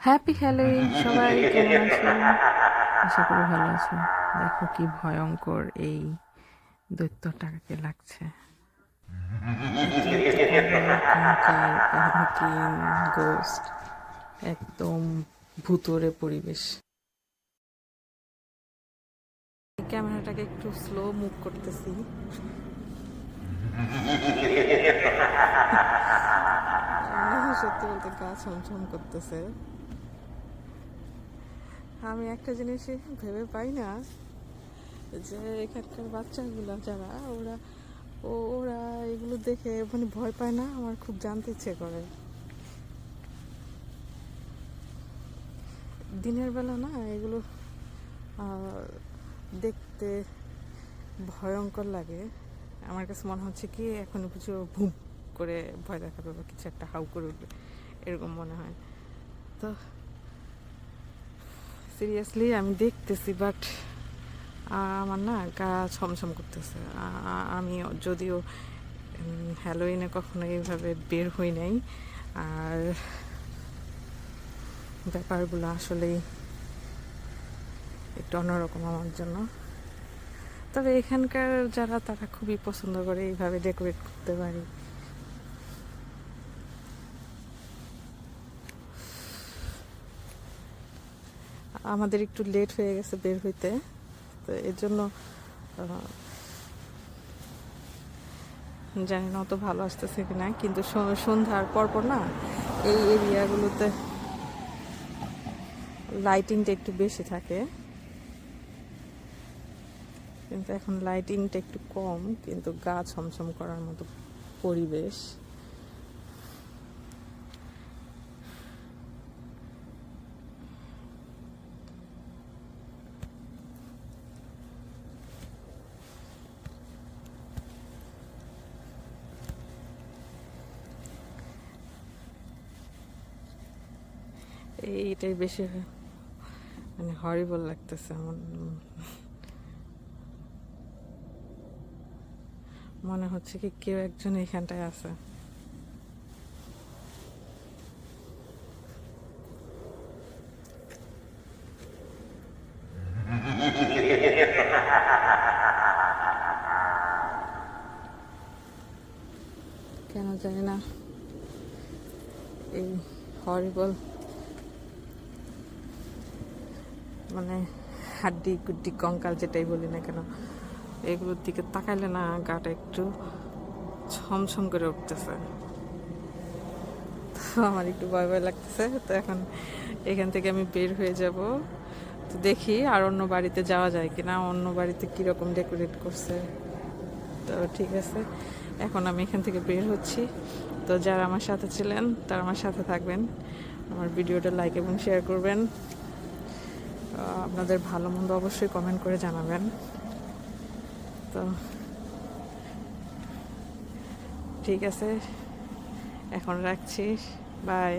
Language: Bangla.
হ্যাপি হ্যালোইন সবাই কেমন আছো? আশা করি ভালো আছো। দেখো কি ভয়ঙ্কর এই দৈত্যটাকে লাগছে। একদম ভূতরে পরিবেশ। ক্যামেরাটাকে একটু স্লো মুভ করতেছি। সত্যি বলতে গা ছমছম করতেছে। আমি একটা জিনিসই ভেবে পাই না যে এখানকার বাচ্চাগুলো যারা, ওরা ওরা এগুলো দেখে মানে ভয় পায় না, আমার খুব জানতে ইচ্ছে করে। দিনের বেলা না এগুলো দেখতে ভয়ঙ্কর লাগে। আমার কাছে মনে হচ্ছে কি এখন কিছু ভুম করে ভয় দেখাবে বা কিছু একটা হাউ করে উঠবে, এরকম মনে হয়। তো সিরিয়াসলি আমি দেখতেছি বাট আমার না গা ছমছম করতেছে। আমি যদিও হ্যালোইনে কখনো এইভাবে বের হই নাই। আর ব্যাপারগুলো আসলেই একটু অন্যরকম আমার জন্য। তবে এখানকার যারা, তারা খুবই পছন্দ করে এইভাবে ডেকোরেট করতে পারি। আমাদের একটু লেট হয়ে গেছে বের হইতে, তো এর জন্য জানি না অত ভালো আসতেছে কিনা, কিন্তু সন্ধ্যার পরপর না এই এরিয়াগুলোতে লাইটিংটা একটু বেশি থাকে। কিন্তু এখন লাইটিংটা একটু কম, কিন্তু গা ছমছম করার মতো পরিবেশ। এইটাই বেশি মানে হরিবল লাগতেছে আমার। মনে হচ্ছে কি কেউ একজন এখানটায় আছে। কেন জানি না। এই হরিবল মানে হাড্ডি গুড্ডি, কঙ্কাল যেটাই বলি না কেন, এগুলোর দিকে তাকাইলে না গাটা একটু ছমছম করে উঠতেছে। তো আমার একটু ভয় ভয় লাগতেছে, তো এখন এখান থেকে আমি বের হয়ে যাব। তো দেখি আর অন্য বাড়িতে যাওয়া যায় কিনা, অন্য বাড়িতে কীরকম ডেকোরেট করছে। তো ঠিক আছে, এখন আমি এখান থেকে বের হচ্ছি। তো যারা আমার সাথে ছিলেন, তারা আমার সাথে থাকবেন। আমার ভিডিওটা লাইক এবং শেয়ার করবেন। আপনাদের ভালো মন্দ অবশ্যই কমেন্ট করে জানাবেন। তো ঠিক আছে। এখন রাখছি। বাই